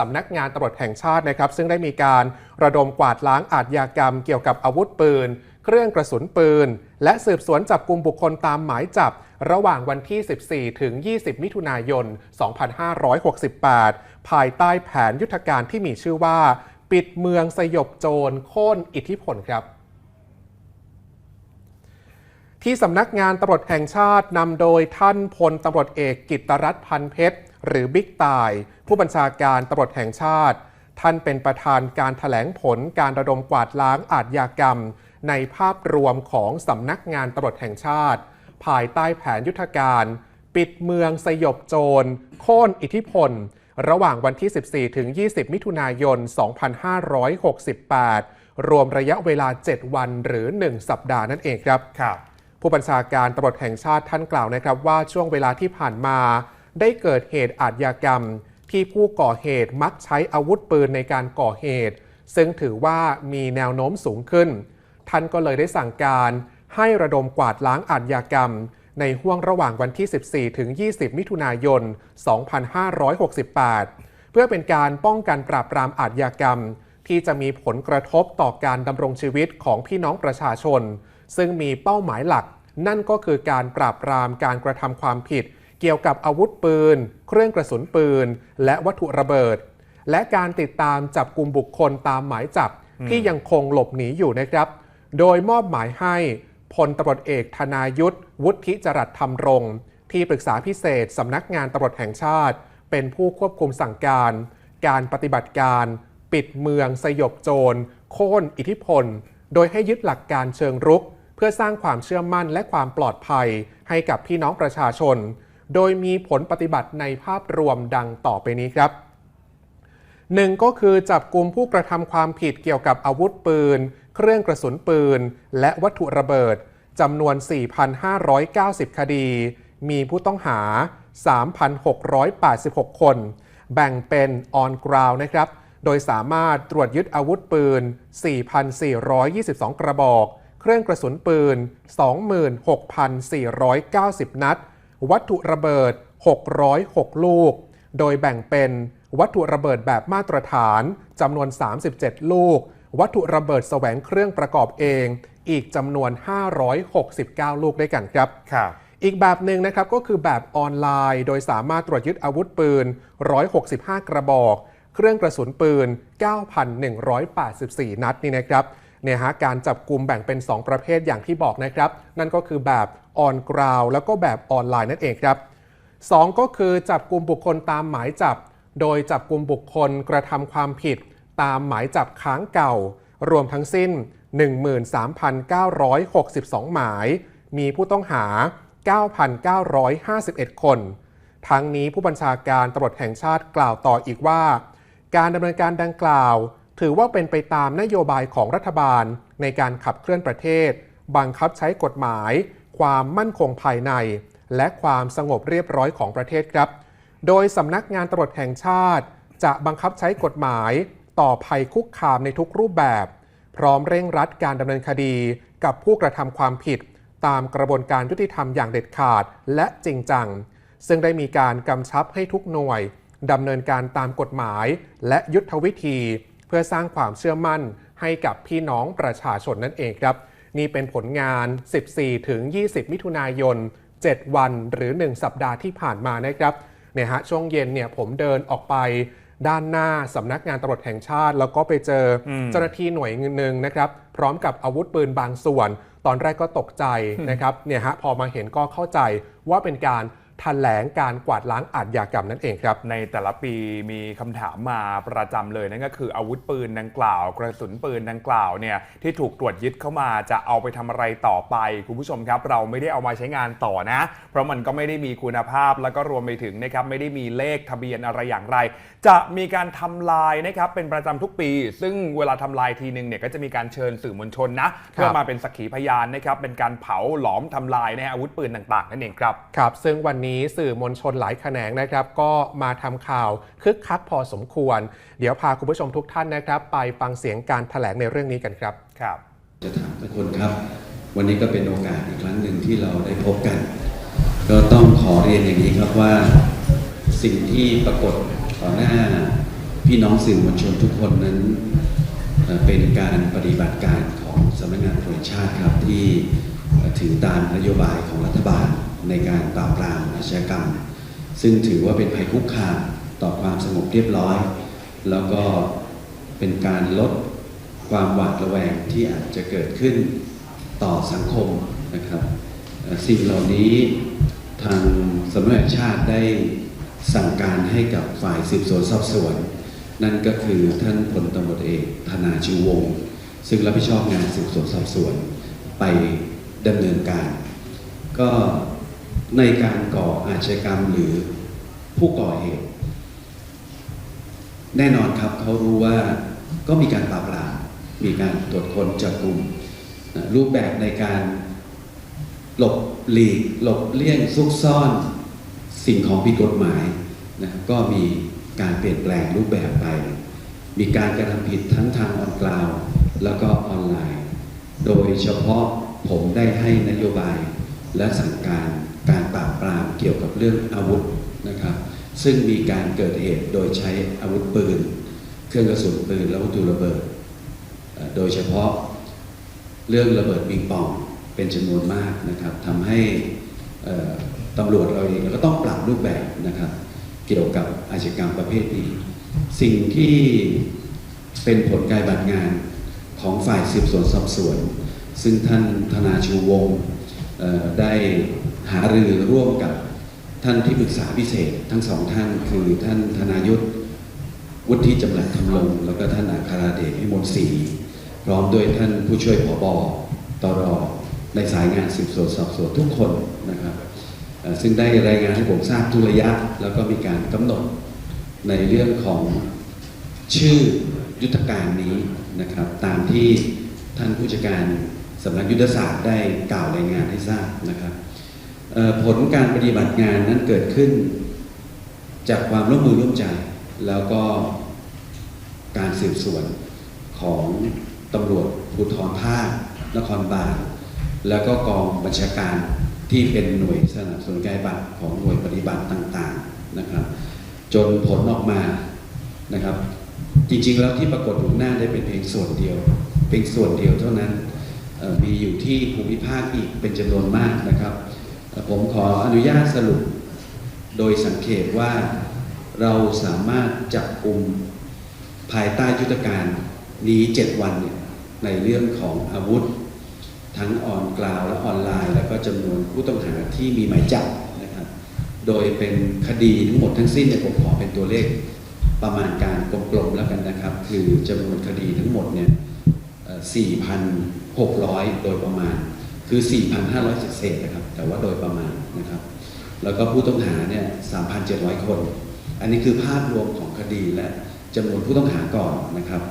สำนักงานตำรวจแห่งชาตินะครับ ซึ่งได้มีการระดมกวาดล้างอาชญากรรมเกี่ยวกับอาวุธปืน เครื่องกระสุนปืน และสืบสวนจับกลุ่มบุคคลตามหมายจับ ระหว่างวันที่ 14 ถึง 20 มิถุนายน 2568 ภายใต้แผนยุทธการที่มีชื่อว่า ปิดเมืองสยบโจรโค่นอิทธิพลครับ ที่สำนักงานตำรวจแห่งชาตินำโดยท่านพลตำรวจเอกกิตรัตน์พันเพชร หรือบิ๊กตาย ผู้บัญชาการตำรวจแห่งชาติ ท่านเป็นประธานการถแถลงผลการระดมกวาดล้างอาชญากรรม ในภาพรวมของสำนักงานตำรวจแห่งชาติ ภายใต้แผนยุทธการ ปิดเมืองสยบโจรโค่นอิทธิพล ระหว่างวันที่ 14 ถึง 20 มิถุนายน 2568 รวมระยะเวลา 7 วันหรือ 1 สัปดาห์นั่นเองครับครับ ผู้บัญชาการตำรวจแห่งชาติท่านกล่าวนะครับว่าช่วงเวลาที่ผ่านมา ได้เกิดเหตุอาชญากรรม ที่ผู้ก่อเหตุมักใช้อาวุธปืนในการก่อเหตุ ซึ่งถือว่ามีแนวโน้มสูงขึ้น ท่านก็เลยได้สั่งการให้ระดมกวาดล้างอาชญากรรม ในห่วงระหว่างวันที่ 14 ถึง 20 มิถุนายน 2568 เพื่อเป็นการป้องกันปราบปรามอาชญากรรม ที่จะมีผลกระทบต่อการดำรงชีวิตของพี่น้องประชาชน ซึ่งมีเป้าหมายหลัก นั่นก็คือการปราบปรามการกระทำความผิด เกี่ยวกับอาวุธปืน เครื่องกระสุนปืน และวัตถุระเบิด และการติดตามจับกลุ่มบุคคลตามหมายจับที่ยังคงหลบหนีอยู่นะครับ โดยมอบหมายให้พลตำรวจเอกธนายุทธวุฒิจรัสธรรมรงค์ที่ปรึกษาพิเศษสำนักงานตำรวจแห่งชาติ เป็นผู้ควบคุมสั่งการ การปฏิบัติการ ปิดเมืองสยบโจร โค่นอิทธิพล โดยให้ยึดหลักการเชิงรุก เพื่อสร้างความเชื่อมั่นและความปลอดภัยให้กับพี่น้องประชาชน โดยมีผลปฏิบัติในภาพรวมดังต่อไปนี้ครับหนึ่งก็คือจับกลุ่มผู้กระทำความผิดเกี่ยวกับอาวุธปืน เครื่องกระสุนปืน และวัตถุระเบิดจำนวน 4,590 คดี มีผู้ต้องหา 3,686 คน แบ่งเป็น on ground นะครับ โดยสามารถตรวจยึดอาวุธปืน 4,422 กระบอก เครื่องกระสุนปืน 26,490 นัด วัตถุระเบิด 606 ลูก โดยแบ่งเป็นวัตถุระเบิดแบบมาตรฐานจำนวน 37 ลูก วัตถุระเบิดแสวงเครื่องประกอบเอง อีกจำนวน 569 ลูกด้วยกันครับครับอีกแบบหนึ่งนะครับก็คือแบบออนไลน์ โดยสามารถตรวจยึดอาวุธปืน 165 กระบอก เครื่องกระสุนปืน 9,184 นัดนี่นะครับเนี่ยฮะการจับกลุ่มแบ่งเป็น 2 ประเภทอย่างที่บอกนะครับ นั่นก็คือแบบออนกราวแล้วก็แบบออนไลน์นั่นเองครับ 2 ก็คือจับกลุ่มบุคคลตามหมายจับ โดยจับกลุ่มบุคคลกระทำความผิด ตามหมายจับค้างเก่า รวมทั้งสิ้น 13,962 หมาย มีผู้ต้องหา 9,951 คน ทั้งนี้ผู้บัญชาการตำรวจแห่งชาติกล่าวต่ออีกว่า การดำเนินการดังกล่าว ถือว่าเป็นไปตามนโยบายของรัฐบาลในการขับเคลื่อนประเทศ บังคับใช้กฎหมาย ความมั่นคงภายใน และความสงบเรียบร้อยของประเทศครับ โดยสำนักงานตรวจแห่งชาติ จะบังคับใช้กฎหมาย ต่อภัยคุกคามในทุกรูปแบบ พร้อมเร่งรัดการดำเนินคดีกับผู้กระทำความผิด ตามกระบวนการยุติธรรมอย่างเด็ดขาดและจริงจัง ซึ่งได้มีการกำชับให้ทุกหน่วย ดำเนินการตามกฎหมาย และยุทธวิธี เพื่อสร้างความเชื่อมั่นให้กับพี่น้องประชาชนนั่นเองครับ นี่เป็นผลงาน 14 ถึง 20 มิถุนายน 7 วันหรือ 1 สัปดาห์ที่ผ่านมานะครับเนี่ยฮะช่วงเย็นเนี่ยผมเดินออกไปด้านหน้าสำนักงานตำรวจแห่งชาติ แล้วก็ไปเจออเจ้าหน้าที่หน่วยหนึ่งนะครับ พร้อมกับอาวุธปืนบางส่วน ตอนแรกก็ตกใจนะครับเนี่ยฮะพอมาเห็นก็เข้าใจว่าเป็นการ แถลงการกวาดล้างอาชญากรรมนั่นเองครับ ในแต่ละปีมีคำถามมาประจำเลยนั่นก็คืออาวุธปืนดังกล่าว กระสุนปืนดังกล่าวเนี่ยที่ถูกตรวจยึดเข้ามาจะเอาไปทำอะไรต่อไป คุณผู้ชมครับ เราไม่ได้เอามาใช้งานต่อนะ เพราะมันก็ไม่ได้มีคุณภาพแล้วก็รวมไปถึงนะครับไม่ได้มีเลขทะเบียนอะไรอย่างไร จะมีการทำลายนะครับเป็นประจำทุกปี ซึ่งเวลาทำลายทีนึงเนี่ยก็จะมีการเชิญสื่อมวลชนนะเพื่อมาเป็นสักขีพยานนะครับเป็นการเผาหลอมทำลายนะฮะอาวุธปืนต่างๆนั่นเองครับครับ ซึ่งวันนี้สื่อมวลชนหลายแขนงนะครับก็มาทำข่าวคึกคักพอสมควร เดี๋ยวพาคุณผู้ชมทุกท่านนะครับ ไปฟังเสียงการแถลงในเรื่องนี้กันครับครับ จะถามทุกคนครับ วันนี้ก็เป็นโอกาสอีกครั้งหนึ่งที่เราได้พบกัน ก็ต้องขอเรียนอย่างนี้ครับว่าสิ่งที่ปรากฏต่อหน้าพี่น้องสื่อมวลชนทุกคนนั้นเอ่อเป็นการปฏิบัติการของสำนักงานตำรวจแห่งชาติครับที่เอ่อถือตามนโยบายของรัฐบาลในการปราบปราม อาชญากรรม ซึ่งถือว่าเป็นภัยคุกคามต่อความสงบเรียบร้อย แล้วก็เป็นการลดความหวาดระแวงที่อาจจะเกิดขึ้นต่อสังคมนะครับสิ่งเหล่านี้ทางสำนักงานชาติได้สั่งการให้กับฝ่ายสืบสวนสอบสวน นั่นก็คือท่านพลตำรวจเอกธนาชูวงศ์ซึ่งรับผิดชอบงานสืบสวนสอบสวนไปดำเนินการ ก็ ในการก่ออาชญากรรมหรือผู้ก่อเหตุ แน่นอนครับเขารู้ว่าก็มีการปราบปรามมีการตรวจค้นจับกลุ่มนะรูปแบบในการหลบหลีก หลบเลี่ยงซุกซ่อนสิ่งของผิดกฎหมายนะก็มีการเปลี่ยนแปลงรูปแบบไป มีการกระทำผิดทั้งทางออนกราวด์แล้วก็ออนไลน์ โดยเฉพาะผมได้ให้นโยบาย และสั่งการการปราบปรามเกี่ยวกับเรื่องอาวุธนะครับ ซึ่งมีการเกิดเหตุโดยใช้อาวุธปืน เครื่องกระสุนปืนและวัตถุระเบิด โดยเฉพาะเรื่องระเบิดปิงปองเป็นจำนวนมากนะครับทำให้ตำรวจเราเองก็ต้องปรับรูปแบบนะครับ เกี่ยวกับอาชญากรรมประเภทนี้ สิ่งที่เป็นผลการบัติงานของฝ่ายสืบสวนสอบสวน ซึ่งท่านธนาชูวงศ์ ได้หารือร่วมกับท่านที่ปรึกษาพิเศษทั้งสองท่านคือท่านธนายุทธวุฒิจำหลัดทำลง แล้วก็ท่านอัคาราเดชพิมลศรีพร้อมด้วยท่านผู้ช่วยผบตรอในสายงานสืบสวนสอบสวนทุกคนนะครับซึ่งได้รายงานให้ผมทราบทุกระยะ แล้วก็มีการกำหนดในเรื่องของชื่อยุทธการนี้นะครับ ตามที่ท่านผู้จัดการ สำนักยุทธศาสตร์ได้กล่าวรายงานให้ทราบนะครับผลการปฏิบัติงานนั้นเกิดขึ้น จากความร่วมมือร่วมใจ แล้วก็การสืบสวนของตำรวจภูธรภาคนครบาลแล้วก็กองบัญชาการที่เป็นหน่วยสนับสนุนการบัติของหน่วยปฏิบัติต่างๆนะครับจนผลออกมานะครับ จริงๆแล้วที่ปรากฏอยู่หน้าได้เป็นเพียงส่วนเดียว เป็นส่วนเดียวเท่านั้น มีอยู่ที่ภูมิภาคอีกเป็นจำนวนมากนะครับ ผมขออนุญาตสรุป โดยสังเกตว่าเราสามารถจับกลุ่มภายใต้ยุทธการนี้ 7 วันเนี่ยในเรื่องของอาวุธ ทั้งออนกราวและออนไลน์ แล้วก็จำนวนผู้ต้องหาที่มีหมายจับนะครับ โดยเป็นคดีทั้งหมดทั้งสิ้นเนี่ยผมขอเป็นตัวเลขประมาณการกลมๆแล้วกันนะครับ คือจำนวนคดีทั้งหมดเนี่ย 4,600 โดยประมาณ คือ 4,500เศษนะครับ แต่ว่าโดยประมาณนะครับ แล้วก็ผู้ต้องหาเนี่ย3,700 คน อันนี้คือภาพรวมของคดีและจำนวนผู้ต้องหาก่อนนะครับ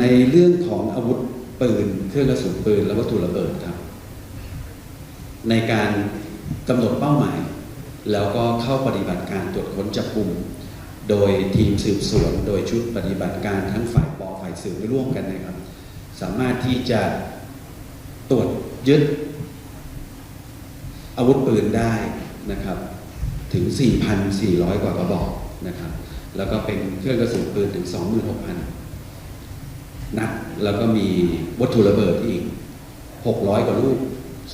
ในเรื่องของอาวุธปืน เครื่องกระสุนปืน และวัตถุระเบิดครับ ในการกำหนดเป้าหมาย แล้วก็เข้าปฏิบัติการตรวจค้นจับกลุ่มโดยทีมสืบสวน โดยชุดปฏิบัติการทั้งฝ่ายปอฝ่ายสืบร่วมกันนะครับ สามารถที่จะตรวจยึดอาวุธปืนได้นะครับถึง 4,400 กว่ากระบอกนะครับ แล้วก็เป็นเครื่องกระสุนปืนถึง 26,000 นัด แล้วก็มีวัตถุระเบิดอีก 600 กว่าลูก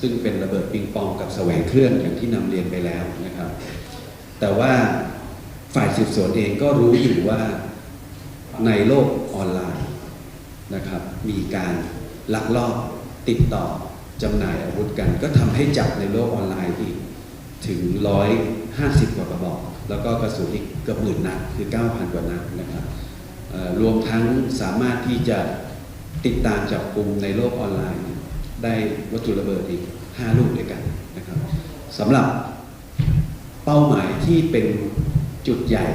ซึ่งเป็นระเบิดปิงปองกับแสวงเครื่องอย่างที่นำเรียนไปแล้วนะครับ แต่ว่าฝ่ายสืบสวนเองก็รู้อยู่ว่าในโลกออนไลน์ นะครับ มีการลักลอบติดต่อจำหน่ายอาวุธกัน ก็ทำให้จับในโลกออนไลน์อีกถึง 150 กว่ากระบอก แล้วก็กระสุนอีกเกือบหมื่นนัดคือ 9,000 กว่านัดนะครับรวมทั้งสามารถที่จะติดตามจับกลุ่มในโลกออนไลน์ ได้วัตถุระเบิดอีก 5 ลูกด้วยกันนะครับสำหรับเป้าหมายที่เป็นจุดใหญ่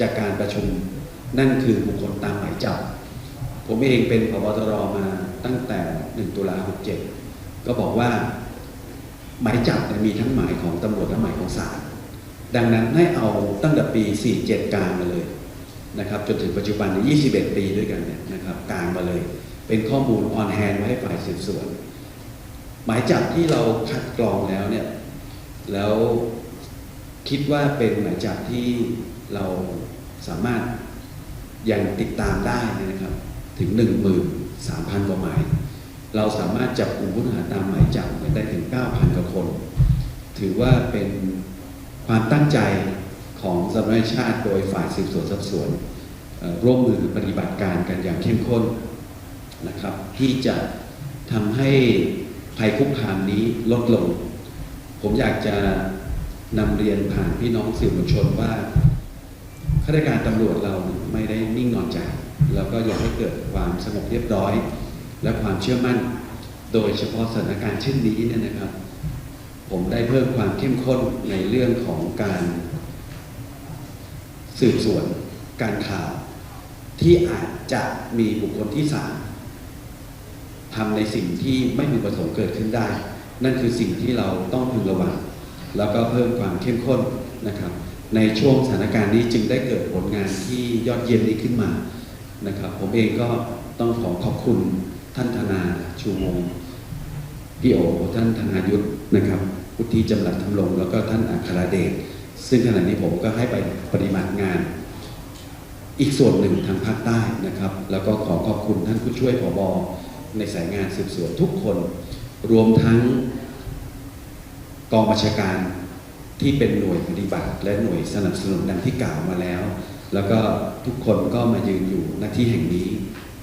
จากการประชุมนั่นคือบุคคลตามหมายจับ ผมเองเป็นพบตรมาตั้งแต่ 1 ตุลา67 ก็บอกว่า หมายจับมีทั้งหมายของตำรวจและหมายของศาลดังนั้นให้เอาตั้งแต่ปี 47 กลางมาเลยนะครับจนถึงปัจจุบันเนี่ย21 ปีด้วยกันเนี่ยนะครับกลางมาเลย เป็นข้อมูลออนแฮนไว้ให้ฝ่ายสืบสวนหมายจับที่เราคัดกรองแล้วเนี่ยแล้วคิดว่าเป็นหมายจับที่เราสามารถยังติดตามได้นะครับ ถึง 13,000 กว่าหมาย เราสามารถจับกลุ่มผู้ต้องหาตามหมายจับได้ถึง 9,000 กว่าคน ถือว่าเป็นความตั้งใจของสำนักงานชาติโดยฝ่ายสืบสวนสอบสวนร่วมมือปฏิบัติการกันอย่างเข้มข้นนะครับ ที่จะทำให้ภัยคุกคามนี้ลดลง ผมอยากจะนำเรียนผ่านพี่น้องสื่อมวลชนว่าข้าราชการตำรวจเราไม่ได้นิ่งนอนใจ แล้วก็อยากให้เกิดความสงบเรียบร้อย และความเชื่อมั่น โดยเฉพาะสถานการณ์เช่นนี้เนี่ยนะครับ ผมได้เพิ่มความเข้มข้นในเรื่องของการสืบสวนการข่าว ที่อาจจะมีบุคคลที่สามทำในสิ่งที่ไม่มีประสงค์เกิดขึ้นได้ นั่นคือสิ่งที่เราต้องพึงระวัง แล้วก็เพิ่มความเข้มข้นนะครับ ในช่วงสถานการณ์นี้จึงได้เกิดผลงานที่ยอดเยี่ยมนี้ขึ้นมา นะครับ ผมเองก็ต้องขอขอบคุณท่านธนาชูวงพี่โอท่านธนายุทธนะครับพุทธิจำหลัดทำลง แล้วก็ท่านอัครเดชซึ่งขณะนี้ผมก็ให้ไปปฏิบัติงาน อีกส่วนหนึ่งทางภาคใต้นะครับ แล้วก็ขอขอบคุณท่านผู้ช่วยผบในสายงานสืบสวนทุกคน รวมทั้งกองบัญชาการที่เป็นหน่วยปฏิบัติ และหน่วยสนับสนุนดังที่กล่าวมาแล้ว แล้วก็ทุกคนก็มายืนอยู่หน้าที่แห่งนี้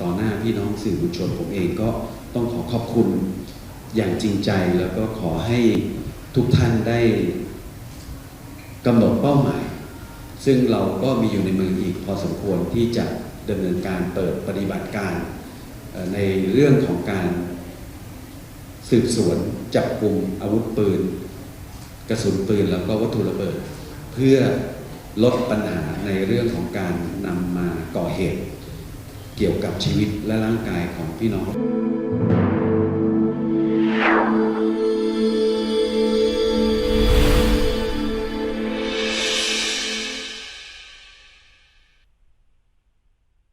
ต่อหน้าพี่น้องสื่อมวลชนผมเองก็ต้องขอขอบคุณอย่างจริงใจแล้วก็ขอให้ทุกท่านได้กำหนดเป้าหมาย ซึ่งเราก็มีอยู่ในมืออีกพอสมควรที่จะดำเนินการเปิดปฏิบัติการในเรื่องของการสืบสวนจับกลุ่มอาวุธปืน กระสุนปืนแล้วก็วัตถุระเบิด เพื่อ ลดปัญหาในเรื่องของการนำมาก่อเหตุ เกี่ยวกับชีวิตและร่างกายของพี่น้อง